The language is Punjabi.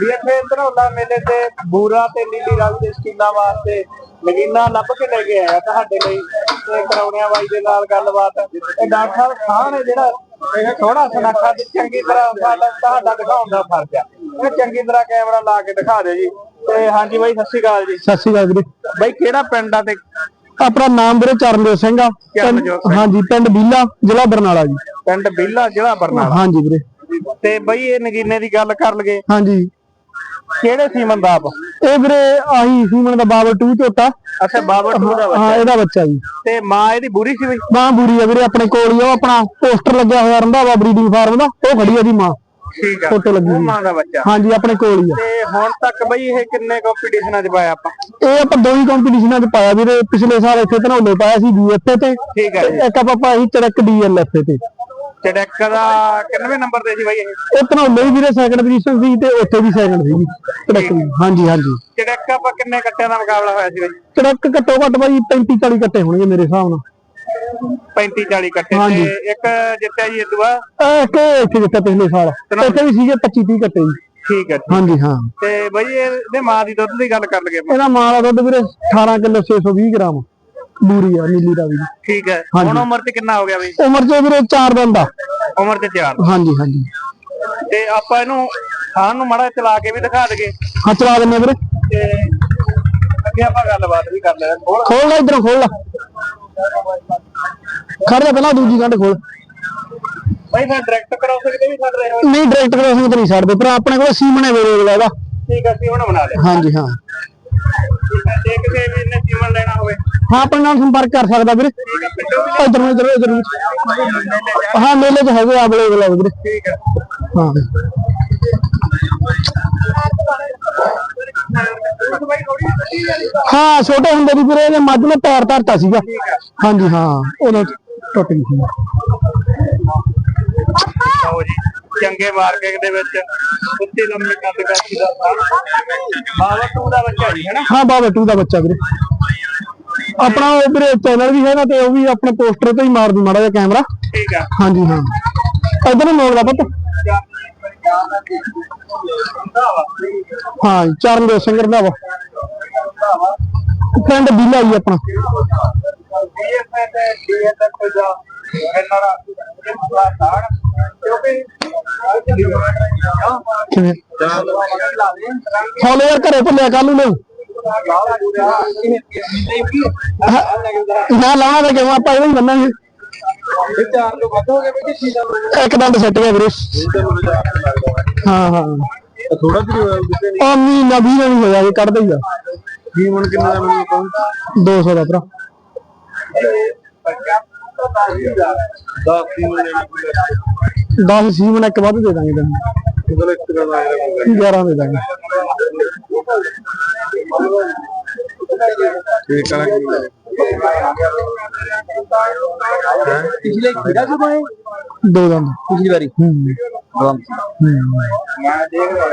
ਵੀ ਇੱਥੇ ਧਨੌਲਾ ਮੇਲੇ ਤੇ ਬੂਰਾ ਤੇ ਨੀਲੀ ਰੰਗ ਦੇ ਸਕੀਨਾਂ ਵਾਸਤੇ ਨਗੀਨਾ ਲੱਭ ਕੇ ਲੈ ਕੇ ਆਇਆ ਤੁਹਾਡੇ ਲਈ ਤੇ ਕਰਾਉਣਿਆਂ ਬਾਈ ਦੇ ਨਾਲ ਗੱਲਬਾਤ। ਤੇ ਡਾਕਟਰ ਸਾਹਿਬ ਖਾਨ ਹੈ ਜਿਹੜਾ ਇਹ ਥੋੜਾ ਸੁਨੱਖਾ ਤੇ ਚੰਗੀ ਤਰ੍ਹਾਂ ਸਾਡਾ ਤੁਹਾਡਾ ਦਿਖਾਉਣ ਦਾ ਫਰਜ਼ ਆ। ਇਹ ਚੰਗੀ ਤਰ੍ਹਾਂ ਕੈਮਰਾ ਲਾ ਕੇ ਦਿਖਾ ਦਿਓ ਜੀ। ਤੇ ਹਾਂਜੀ ਬਾਈ ਸਤਿ ਸ਼੍ਰੀ ਅਕਾਲ ਜੀ। ਸਤਿ ਸ਼੍ਰੀ ਅਕਾਲ ਵੀਰੇ। ਬਾਈ ਕਿਹੜਾ ਪਿੰਡ ਆ ਤੇ? ਆਪਣਾ ਨਾਮ ਵੀਰੇ ਚਰਨਜੋਤ ਸਿੰਘ ਆ। ਹਾਂਜੀ ਪਿੰਡ ਬੀਲਾ ਜ਼ਿਲ੍ਹਾ ਬਰਨਾਲਾ ਜੀ। ਪਿੰਡ ਬੀਲਾ ਜ਼ਿਲ੍ਹਾ ਬਰਨਾਲਾ। ਹਾਂਜੀ ਵੀਰੇ। ਤੇ ਬਾਈ ਇਹ ਨਗੀਨੇ ਦੀ ਗੱਲ ਕਰ ਲਗੇ ਹਾਂਜੀ। ਕਿਹੜੇ ਸੀਮਨ ਦਾ ਆਪ? ਇਹ ਵੀਰੇ ਆਹੀ ਸੀਮਨ ਦਾ ਬਾਬਰ 2 ਝੋਟਾ ਅੱਛਾ ਬਾਬਾ ਟੂ ਦਾ ਬੱਚਾ। ਹਾਂ ਇਹਦਾ ਬੱਚਾ ਜੀ। ਤੇ ਮਾਂ ਇਹਦੀ ਬੁਰੀ ਸੀ ਬਈ? ਮਾਂ ਬੁਰੀ ਆ ਵੀਰੇ ਆਪਣੇ ਕੋਲ ਹੀ ਆ, ਉਹ ਆਪਣਾ ਪੋਸਟਰ ਲੱਗਿਆ ਹੋਇਆ ਰੰਧਾਵਾ ਬਰੀਡਿੰਗ ਫਾਰਮ ਦਾ ਉਹ ਖੜੀ ਆ ਦੀ ਮਾਂ। ਠੀਕ ਆ ਫੋਟੋ ਲੱਗੀ ਉਹ। ਮਾਂ ਦਾ ਬੱਚਾ। ਹਾਂਜੀ ਆਪਣੇ ਕੋਲ ਹੀ ਆ। ਤੇ ਹੁਣ ਤੱਕ ਬਈ ਇਹ ਕਿੰਨੇ ਕੰਪੀਟੀਸ਼ਨਾਂ 'ਚ ਪਾਇਆ ਆਪਾਂ? ਇਹ ਆਪਾਂ ਦੋ ਹੀ ਕੰਪੀਟੀਸ਼ਨਾਂ 'ਚ ਪਾਇਆ ਵੀਰੇ ਪਿਛਲੇ ਸਾਲ ਇੱਥੇ ਧਨੌਲੇ ਪਾਇਆ ਸੀ ਬੀਐਫਏ ਤੇ। ਠੀਕ ਜੀ। ਇੱਕ ਆਪਾਂ ਪਾਇਆ ਸੀ ਚੜਕ ਡੀਐਲਐਫਏ ਤੇ। ਚੜੈਕ ਦਾ ਕਿੰਨਵੇਂ ਨੰਬਰ ਤੇ ਸੀ ਬਾਈ ਇਹ? ਇਹ ਧਨੌਲੇ ਵੀ ਵੀਰੇ ਸੈਕੰਡ ਪੋਜੀਸ਼ਨ ਸੀ ਤੇ ਉੱਥੇ ਵੀ ਸੈਕੰਡ ਸੀ ਚੜਕ ਦੀ। ਹਾਂਜੀ ਹਾਂਜੀ। ਚੜੈਕ ਆਪਾਂ ਕਿੰਨੇ ਕੱਟਿਆਂ ਦਾ ਮੁਕਾਬਲਾ ਹੋਇਆ ਸੀ ਬਾਈ? ਚੜਕ ਘੱਟੋ ਘੱਟ ਬਾਈ 35 40 ਕੱਟੇ ਹੋਣਗੇ ਮੇਰੇ ਹਿਸਾਬ ਨਾਲ। 35 40 ਕੱਟੇ ਹਾਂਜੀ। ਤੇ ਇੱਕ ਜਿੱਤਿਆ ਜੀ ਇਦੂਆ ਇਹ ਕਿ ਇੱਥੇ ਜਿੱਤਾ ਪਿਛਲੇ ਸਾਲ। ਇੱਥੇ ਵੀ ਸੀਗੇ 25 30 ਕੱਟੇ ਜੀ। ਠੀਕ ਹੈ ਹਾਂਜੀ ਹਾਂ। ਤੇ ਬਾਈ ਇਹਦੇ ਮਾਂ ਦੀ ਦੁੱਧ ਦੀ ਗੱਲ ਕਰ ਲਗੇ ਇਹਦਾ ਮਾਂ ਦਾ ਦੁੱਧ ਵੀਰੇ 18 ਕਿਲੋ 620 ਗ੍ਰਾਮ। ਬੂਰੀ ਆ ਨੀਲੀ ਦਾ। ਵੀ ਠੀਕ ਹੈ। ਹਾਂਜੀ। ਹੁਣ ਉਮਰ ਤੇ ਕਿੰਨਾ ਹੋ ਗਿਆ ਬਈ? ਉਮਰ ਚ ਵੀਰੇ 4 ਦਿਨ ਦਾ। ਉਮਰ ਤੇ ਚਾਰ ਹਾਂਜੀ ਹਾਂਜੀ। ਤੇ ਆਪਾਂ ਇਹਨੂੰ ਖਾਣ ਨੂੰ ਮੜਾ ਚਲਾ ਕੇ ਵੀ ਦਿਖਾ ਦਗੇ ਹਾਂ ਚਲਾ ਦਿੰਨੇ ਵੀਰੇ। ਤੇ ਅੱਗੇ ਆਪਾਂ ਗੱਲਬਾਤ ਵੀ ਕਰ ਲੈਣਾ ਹੋਰ ਖੋਲ। ਲੈ ਇਧਰੋਂ ਖੋਲ ਲੈ। ਖੜ ਜਾ ਪਹਿਲਾਂ ਦੂਜੀ ਗੰਢ ਖੋਲ। ਬਾਈ ਫਿਰ ਡਾਇਰੈਕਟ ਕਰਾਉ ਸਕਦੇ ਵੀ ਛੱਡ ਰਹੇ ਹੋ। ਨਹੀਂ ਡਾਇਰੈਕਟ ਕਰਾਸਿੰਗ ਤੇ ਨਹੀਂ ਛੱਡਦੇ। ਪਰ ਆਪਣੇ ਕੋਲ ਸੀਮਣੇ ਵੇਲੇ ਇਹਦਾ ਠੀਕ ਹੈ ਸੀ ਹੁਣ ਬਣਾ ਲਿਆ। ਹਾਂਜੀ ਹੈ। ਜੇ ਕਿਸੇ ਵੀ ਨੇ ਜੀਵਨ ਲੈਣਾ ਹੋਵੇ ਹਾਂ ਆਪਣੇ ਨਾਲ ਸੰਪਰਕ ਕਰ ਸਕਦਾ ਵੀਰੇ। ਇਧਰ ਨੂੰ, ਇਧਰ ਇਧਰ ਨੂੰ। ਹਾਂ, ਮੇਲੇ ਚ ਹੈਗੇ ਅਵੇਲੇਬਲ ਆ ਵੀਰੇ। ਠੀਕ ਹੈ। ਹਾਂ ਹਾਂ ਛੋਟੇ ਹੁੰਦੇ ਦੀ ਵੀਰੇ ਇਹਦੇ ਮੱਝ ਨੇ ਪੈਰ ਧਰਤਾ ਸੀਗਾ। ਹਾਂਜੀ, ਹਾਂ ਉਦੋਂ ਟੁੱਟ ਗਈ ਸੀ। ਲਓ ਜੀ ਚੰਗੇ ਮਾਰਕੀਟ ਦੇ ਵਿੱਚ ਉੱਤੇ ਲੰਮੇ ਕੱਦ ਕਾਠੀ ਦਾ ਬਾਵਾ ਟੂ ਦਾ ਬੱਚਾ ਜੀ ਹੈਨਾ ਹਾਂ ਬਾਬਾ ਟੂ ਦਾ ਬੱਚਾ ਵੀਰੇ। ਆਪਣਾ ਉਹ ਵੀਰੇ ਚੈਨਲ ਵੀ ਹੈਗਾ ਤੇ ਉਹ ਵੀ ਆਪਣੇ ਪੋਸਟਰ ਤੇ ਹੀ ਮਾਰ ਦੂ ਮਾੜਾ ਜਿਹਾ ਕੈਮਰਾ ਠੀਕ ਆ। ਹਾਂਜੀ ਹਾਂ। ਇਧਰ ਨੂੰ ਮੋੜ ਦਾ ਪੁੱਤ। ਹਾਂ ਜੀ, ਚਰਨਜੋਤ ਸਿੰਘ ਰੰਧਾਵਾ ਪਿੰਡ ਬੀਲਾ ਜੀ ਆਪਣਾ। ਬੀਐਫਏ ਤੇ ਡੀਐਸਐਫ ਦਾ ਇਹਨਾਂ ਦਾ ਕਿਵੇਂ ਫੋਲੋ ਯਾਰ ਘਰੇ ਭੁੱਲਿਆ ਕੱਲ ਨੂੰ ਲਿਓ ਨਾ ਲਾਉਣਾ ਤਾਂ ਕਿਉਂ, ਆਪਾਂ ਇਹਨੂੰ ਹੀ ਚਾਰ ਤੋਂ ਵੱਧ ਹੋ ਗਏ ਬਈ ਇੱਕ ਦੰਦ ਸੱਟ ਗਿਆ ਵੀਰੇ। ਹਾਂ ਹਾਂ। ਥੋੜਾ ਜਿਹਾ ਦਿੱਤੇ ਉਹ ਮਹੀਨਾ ਵੀਹ ਨਹੀਂ ਹੋਇਆ, ਇਹ ਕੱਢਦਾ ਹੀ ਆ। ਨਹੀਂ ਹੁਣ ਕਿੰਨਾ ਦਾ ਮੈਨੂੰ ਕਹੂੰ 200 ਦਾ ਭਰਾ। 10 ਦੀ ਮਿਲਣੀ 10 ਸੀ ਮਨ ਇੱਕ ਵੱਧ ਦੇ ਦਾਂਗੇ ਤੈਨੂੰ। ਮਤਲਬ ਇੱਕ ਤਰ੍ਹਾਂ ਦਾ ਆਏਗਾ 11 ਦੇ ਦਾਂਗੇ। ਠੀਕ ਆ ਪਿਛਲੇ ਕਿਹੜਾ ਸੁਭਾਏ ਦੋ ਦੰਦ। ਪਿਛਲੀ ਵਾਰੀ। ਹੂੰ। ਮੈਂ ਹੂੰ। ਦੇਖ ਰਿਹਾ